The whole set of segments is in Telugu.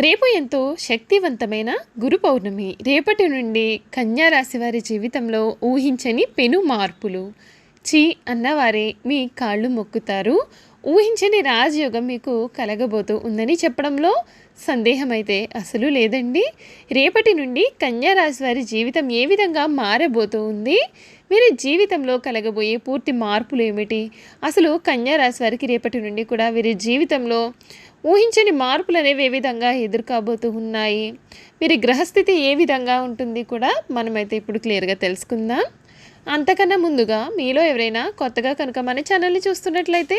రేపు ఎంతో శక్తివంతమైన గురు పౌర్ణమి. రేపటి నుండి కన్యారాశి వారి జీవితంలో ఊహించని పెను మార్పులు. చీ అన్నవారే మీ కాళ్ళు మొక్కుతారు. ఊహించని రాజయోగం మీకు కలగబోతూ ఉందని చెప్పడంలో సందేహం అయితే అసలు లేదండి. రేపటి నుండి కన్యారాశి వారి జీవితం ఏ విధంగా మారబోతూ ఉంది వీరి జీవితంలో కలగబోయే పూర్తి మార్పులు ఏమిటి? అసలు కన్యారాశి వారికి రేపటి నుండి కూడా వీరి జీవితంలో ఊహించని మార్పులు అనేవి ఏ విధంగా ఎదుర్కోబోతూ ఉన్నాయి? వీరి గ్రహస్థితి ఏ విధంగా ఉంటుంది కూడా మనమైతే ఇప్పుడు క్లియర్గా తెలుసుకుందాం. అంతకన్నా ముందుగా మీలో ఎవరైనా కొత్తగా కనుక మన ఛానల్ని చూస్తున్నట్లయితే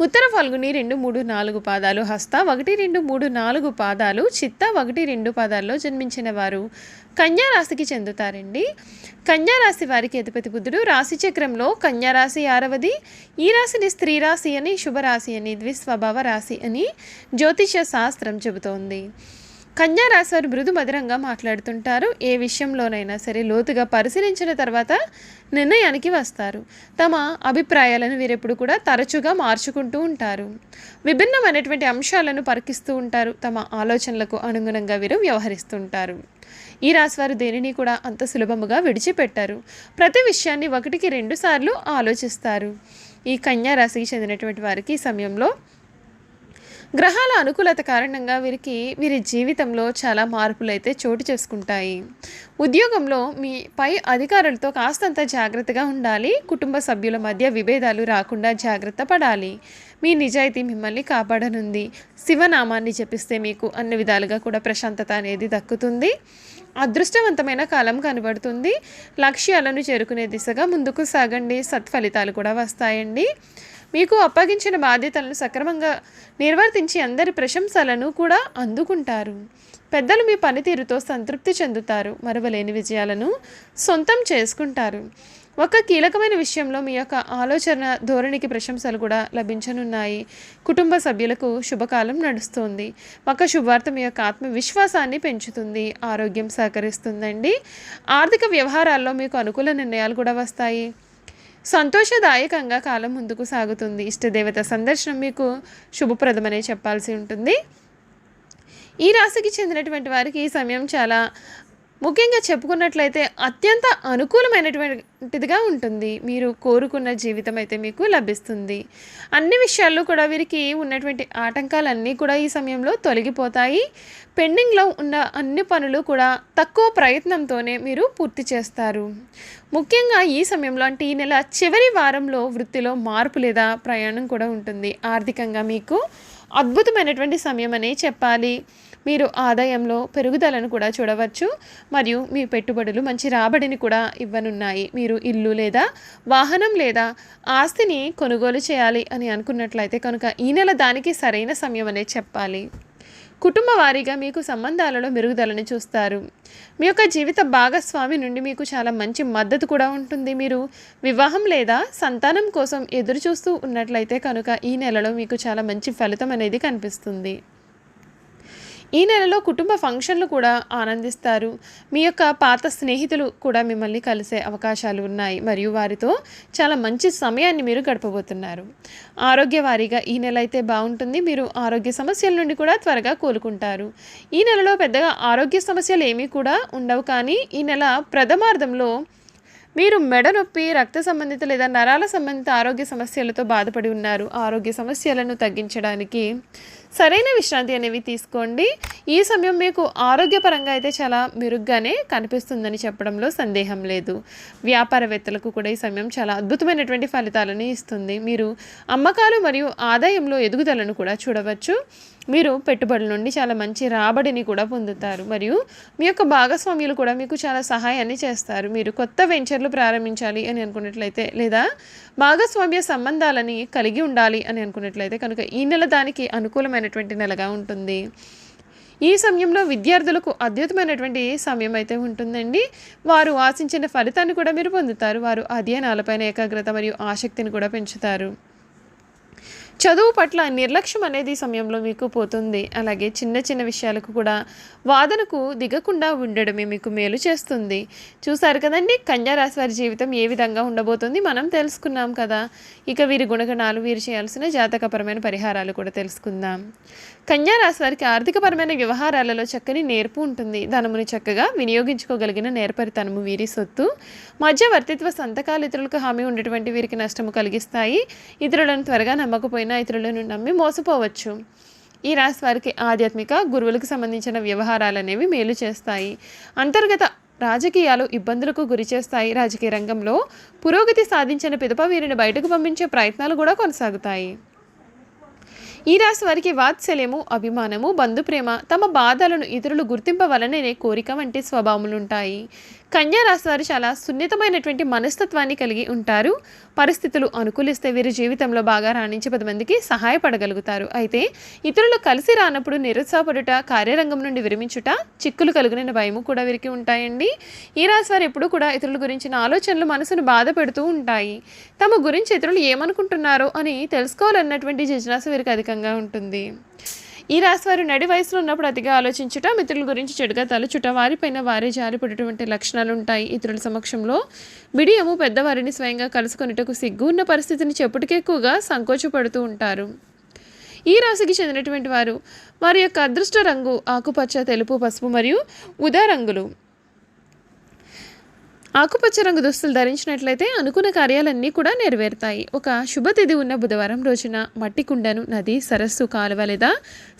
ఉత్తర ఫాల్గుని రెండు మూడు నాలుగు పాదాలు హస్త ఒకటి రెండు మూడు నాలుగు పాదాలు చిత్త ఒకటి రెండు పాదాల్లో జన్మించిన వారు. కన్యారాశికి చెందుతారండి. కన్యారాశి వారికి అధిపతి బుద్ధుడు రాశి చక్రంలో కన్యారాశి ఆరవది. ఈ రాశిని స్త్రీ రాశి అని శుభరాశి అని ద్విస్వభావ రాశి అని జ్యోతిష శాస్త్రం చెబుతోంది. కన్యా మృదు మధురంగా మాట్లాడుతుంటారు. ఏ విషయంలోనైనా సరే లోతుగా పరిశీలించిన తర్వాత నిర్ణయానికి వస్తారు. తమ అభిప్రాయాలను వీరెప్పుడు కూడా తరచుగా మార్చుకుంటూ ఉంటారు. విభిన్నమైనటువంటి అంశాలను పరికిస్తూ ఉంటారు. తమ ఆలోచనలకు అనుగుణంగా వీరు వ్యవహరిస్తుంటారు. ఈ రాశివారు దేనిని కూడా అంత సులభముగా విడిచిపెట్టారు. ప్రతి విషయాన్ని ఒకటికి రెండు సార్లు ఆలోచిస్తారు. ఈ కన్యా రాశికి చెందినటువంటి వారికి ఈ సమయంలో గ్రహాల అనుకూలత కారణంగా వీరికి వీరి జీవితంలో చాలా మార్పులు అయితే చోటు చేసుకుంటాయి. ఉద్యోగంలో మీ పై అధికారులతో కాస్తంత జాగ్రత్తగా ఉండాలి. కుటుంబ సభ్యుల మధ్య విభేదాలు రాకుండా జాగ్రత్త పడాలి. మీ నిజాయితీ మిమ్మల్ని కాపాడనుంది. శివనామాన్ని జపిస్తే మీకు అన్ని విధాలుగా కూడా ప్రశాంతత అనేది దక్కుతుంది. అదృష్టవంతమైన కాలం కనబడుతుంది. లక్ష్యాలను చేరుకునే దిశగా ముందుకు సాగండి. సత్ఫలితాలు కూడా వస్తాయండి. మీకు అప్పగించిన బాధ్యతలను సక్రమంగా నిర్వర్తించి అందరి ప్రశంసలను కూడా అందుకుంటారు. పెద్దలు మీ పనితీరుతో సంతృప్తి చెందుతారు మరవలేని విజయాలను సొంతం చేసుకుంటారు. ఒక కీలకమైన విషయంలో మీ యొక్క ఆలోచన ధోరణికి ప్రశంసలు కూడా లభించనున్నాయి. కుటుంబ సభ్యులకు శుభకాలం నడుస్తుంది. ఒక శుభార్త మీ యొక్క ఆత్మవిశ్వాసాన్ని పెంచుతుంది ఆరోగ్యం సహకరిస్తుందండి. ఆర్థిక వ్యవహారాల్లో మీకు అనుకూల నిర్ణయాలు కూడా వస్తాయి. సంతోషదాయకంగా కాలం ముందుకు సాగుతుంది. ఇష్టదేవత సందర్శనం మీకు శుభప్రదమనే చెప్పాల్సి ఉంటుంది. ఈ రాశికి చెందినటువంటి వారికి ఈ సమయం చాలా ముఖ్యంగా చెప్పుకున్నట్లయితే అత్యంత అనుకూలమైనటువంటిదిగా ఉంటుంది. మీరు కోరుకున్న జీవితం అయితే మీకు లభిస్తుంది. అన్ని విషయాల్లో కూడా వీరికి ఉన్నటువంటి ఆటంకాలన్నీ కూడా ఈ సమయంలో తొలగిపోతాయి. పెండింగ్లో ఉన్న అన్ని పనులు కూడా తక్కువ ప్రయత్నంతోనే మీరు పూర్తి చేస్తారు. ముఖ్యంగా ఈ సమయంలో అంటే ఈ నెల చివరి వారంలో వృత్తిలో మార్పు లేదా ప్రయాణం కూడా ఉంటుంది. ఆర్థికంగా మీకు అద్భుతమైనటువంటి సమయం అనే చెప్పాలి. మీరు ఆదాయంలో పెరుగుదలను కూడా చూడవచ్చు. మరియు మీ పెట్టుబడులు మంచి రాబడిని కూడా ఇవ్వనున్నాయి. మీరు ఇల్లు లేదా వాహనం లేదా ఆస్తిని కొనుగోలు చేయాలి అని అనుకున్నట్లయితే కనుక ఈ నెల దానికి సరైన సమయం అనే చెప్పాలి. కుటుంబ వారీగా మీకు సంబంధాలలో మెరుగుదలని చూస్తారు. మీ యొక్క జీవిత భాగస్వామి నుండి మీకు చాలా మంచి మద్దతు కూడా ఉంటుంది. మీరు వివాహం లేదా సంతానం కోసం ఎదురు చూస్తూ ఉన్నట్లయితే కనుక ఈ నెలలో మీకు చాలా మంచి ఫలితం అనేది కనిపిస్తుంది. ఈ నెలలో కుటుంబ ఫంక్షన్లు కూడా ఆనందిస్తారు. మీ యొక్క పాత స్నేహితులు కూడా మిమ్మల్ని కలిసే అవకాశాలు ఉన్నాయి. మరియు వారితో చాలా మంచి సమయాన్ని మీరు గడపబోతున్నారు. ఆరోగ్య వారీగా ఈ నెల అయితే బాగుంటుంది. మీరు ఆరోగ్య సమస్యల నుండి కూడా త్వరగా కోలుకుంటారు. ఈ నెలలో పెద్దగా ఆరోగ్య సమస్యలు ఏమీ కూడా ఉండవు. కానీ ఈ నెల ప్రథమార్థంలో మీరు మెడ నొప్పి రక్త సంబంధిత లేదా నరాల సంబంధిత ఆరోగ్య సమస్యలతో బాధపడి ఉన్నారు. ఆరోగ్య సమస్యలను తగ్గించడానికి సరైన విశ్రాంతి అనేవి తీసుకోండి. ఈ సమయం మీకు ఆరోగ్యపరంగా అయితే చాలా మెరుగ్గానే కనిపిస్తుందని చెప్పడంలో సందేహం లేదు. వ్యాపారవేత్తలకు కూడా ఈ సమయం చాలా అద్భుతమైనటువంటి ఫలితాలను ఇస్తుంది. మీరు అమ్మకాలు మరియు ఆదాయంలో ఎదుగుదలను కూడా చూడవచ్చు. మీరు పెట్టుబడుల నుండి చాలా మంచి రాబడిని కూడా పొందుతారు. మరియు మీ యొక్క భాగస్వామ్యులు కూడా మీకు చాలా సహాయాన్ని చేస్తారు. మీరు కొత్త వెంచర్లు ప్రారంభించాలి అని అనుకున్నట్లయితే లేదా భాగస్వామ్య సంబంధాలని కలిగి ఉండాలి అని అనుకున్నట్లయితే కనుక ఈ నెల దానికి అనుకూలమైన అనుకూలమైనటువంటి నెలగా ఉంటుంది. ఈ సమయంలో విద్యార్థులకు అద్భుతమైనటువంటి సమయం అయితే ఉంటుందండి. వారు ఆశించిన ఫలితాన్ని కూడా మీరు పొందుతారు. వారు అధ్యయనాలపైన ఏకాగ్రత మరియు ఆసక్తిని కూడా పెంచుతారు. చదువు పట్ల నిర్లక్ష్యం అనేది సమయంలో మీకు పోతుంది. అలాగే చిన్న చిన్న విషయాలకు కూడా వాదనకు దిగకుండా ఉండడమే మీకు మేలు చేస్తుంది. చూసారు కదండి? కన్యారాశి వారి జీవితం ఏ విధంగా ఉండబోతుంది మనం తెలుసుకున్నాం కదా. ఇక వీరి గుణగణాలు వీరు చేయాల్సిన జాతకపరమైన పరిహారాలు కూడా తెలుసుకుందాం. కన్యారాశి వారికి ఆర్థికపరమైన వ్యవహారాలలో చక్కని నేర్పు ఉంటుంది. ధనముని చక్కగా వినియోగించుకోగలిగిన నేర్పరితనము వీరి సొత్తు. మధ్యవర్తిత్వ సంతకాలు ఇతరులకు హామీ ఉండేటువంటి వీరికి నష్టము కలిగిస్తాయి. ఇతరులను త్వరగా నమ్మకపోయిన ఇతరులను నమ్మి మోసపోవచ్చు. ఈ రాశి వారికి ఆధ్యాత్మిక గురువులకు సంబంధించిన వ్యవహారాలు అనేవి మేలు చేస్తాయి. అంతర్గత రాజకీయాలు ఇబ్బందులకు గురి చేస్తాయి. రాజకీయ రంగంలో పురోగతి సాధించిన పిదప వీరిని బయటకు పంపించే ప్రయత్నాలు కూడా కొనసాగుతాయి. ఈ రాశి వారికి వాత్సల్యము అభిమానము బంధుప్రేమ తమ బాధలను ఇతరులు గుర్తింపవలననే కోరిక వంటి స్వభావములు కన్యారాశి కన్యా వారు చాలా సున్నితమైనటువంటి మనస్తత్వాన్ని కలిగి ఉంటారు. పరిస్థితులు అనుకూలిస్తే వీరి జీవితంలో బాగా రాణించే పది మందికి సహాయపడగలుగుతారు. అయితే ఇతరులు కలిసి రానప్పుడు నిరుత్సాహపడుట కార్యరంగం నుండి విరమించుట చిక్కులు కలిగిన భయము కూడా వీరికి ఉంటాయండి. ఈ రాశి వారు ఎప్పుడూ కూడా ఇతరుల గురించిన ఆలోచనలు మనసును బాధ పెడుతూ ఉంటాయి. తమ గురించి ఇతరులు ఏమనుకుంటున్నారో అని తెలుసుకోవాలన్నటువంటి జిజ్ఞాస వీరికి అధికంగా ఉంటుంది. ఈ రాశి వారు నడి వయసులో ఉన్నప్పుడు అతిగా ఆలోచించుట మిత్రుల గురించి చెడుగా తలచుట వారిపైన వారే జారిపడేటువంటి లక్షణాలు ఉంటాయి ఇతరుల సమక్షంలో. బిడియము పెద్దవారిని స్వయంగా కలుసుకొనిటకు సిగ్గు ఉన్న పరిస్థితిని చెప్పుటికెక్కువగా సంకోచపడుతూ ఉంటారు. ఈ రాశికి చెందినటువంటి వారు వారి యొక్క అదృష్ట రంగు ఆకుపచ్చ తెలుపు పసుపు మరియు ఉదా రంగులు. ఆకుపచ్చ రంగు దుస్తులు ధరించినట్లయితే అనుకున్న కార్యాలన్నీ కూడా నెరవేరుతాయి. ఒక శుభతిథి ఉన్న బుధవారం రోజున మట్టి కుండను నది సరస్సు కాలువ లేదా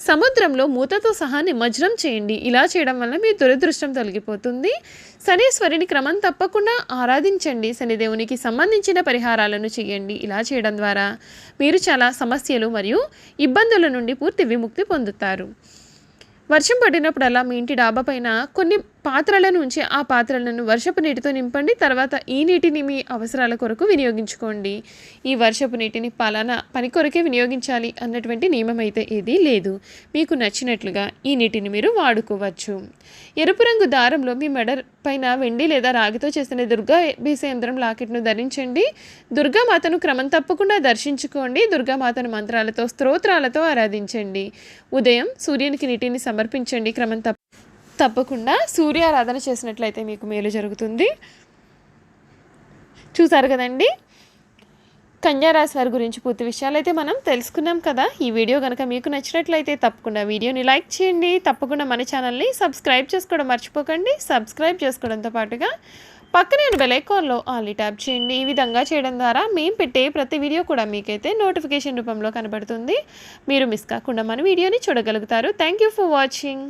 సముద్రంలో మూతతో సహా నిమజ్జనం చేయండి. ఇలా చేయడం వల్ల మీ దురదృష్టం తొలగిపోతుంది. శనీశ్వరిని క్రమం తప్పకుండా ఆరాధించండి. శనిదేవునికి సంబంధించిన పరిహారాలను చేయండి. ఇలా చేయడం ద్వారా మీరు చాలా సమస్యలు మరియు ఇబ్బందుల నుండి పూర్తి విముక్తి పొందుతారు. వర్షం పడినప్పుడల్లా మీ ఇంటి డాబా పైన కొన్ని పాత్రలను ఉంచి ఆ పాత్రలను వర్షపు నీటితో నింపండి. తర్వాత ఈ నీటిని మీ అవసరాల కొరకు వినియోగించుకోండి. ఈ వర్షపు నీటిని పలానా పని కొరకే వినియోగించాలి అన్నటువంటి నియమం అయితే ఏదీ లేదు. మీకు నచ్చినట్లుగా ఈ నీటిని మీరు వాడుకోవచ్చు. ఎరుపు రంగు దారంలో మీ మెడ పైన వెండి లేదా రాగితో చేసిన దుర్గా బీసేంద్రం లాకెట్ను ధరించండి. దుర్గామాతను క్రమం తప్పకుండా దర్శించుకోండి. దుర్గామాతను మంత్రాలతో స్తోత్రాలతో ఆరాధించండి. ఉదయం సూర్యునికి నీటిని సమర్పించండి. క్రమం తప్ప తప్పకుండా సూర్యారాధన చేసినట్లయితే మీకు మేలు జరుగుతుంది. చూసారు కదండి? కన్యారాశి వారి గురించి పూర్తి విషయాలు అయితే మనం తెలుసుకున్నాం కదా. ఈ వీడియో కనుక మీకు నచ్చినట్లయితే తప్పకుండా వీడియోని లైక్ చేయండి. తప్పకుండా మన ఛానల్ని సబ్స్క్రైబ్ చేసుకోవడం మర్చిపోకండి. సబ్స్క్రైబ్ చేసుకోవడంతో పాటుగా పక్కనే బెల్ ఆల్ ఆల్ని ట్యాప్ చేయండి. ఈ విధంగా చేయడం ద్వారా మేము పెట్టే ప్రతి వీడియో కూడా మీకైతే నోటిఫికేషన్ రూపంలో కనబడుతుంది. మీరు మిస్ కాకుండా మన వీడియోని చూడగలుగుతారు. Thank you for watching.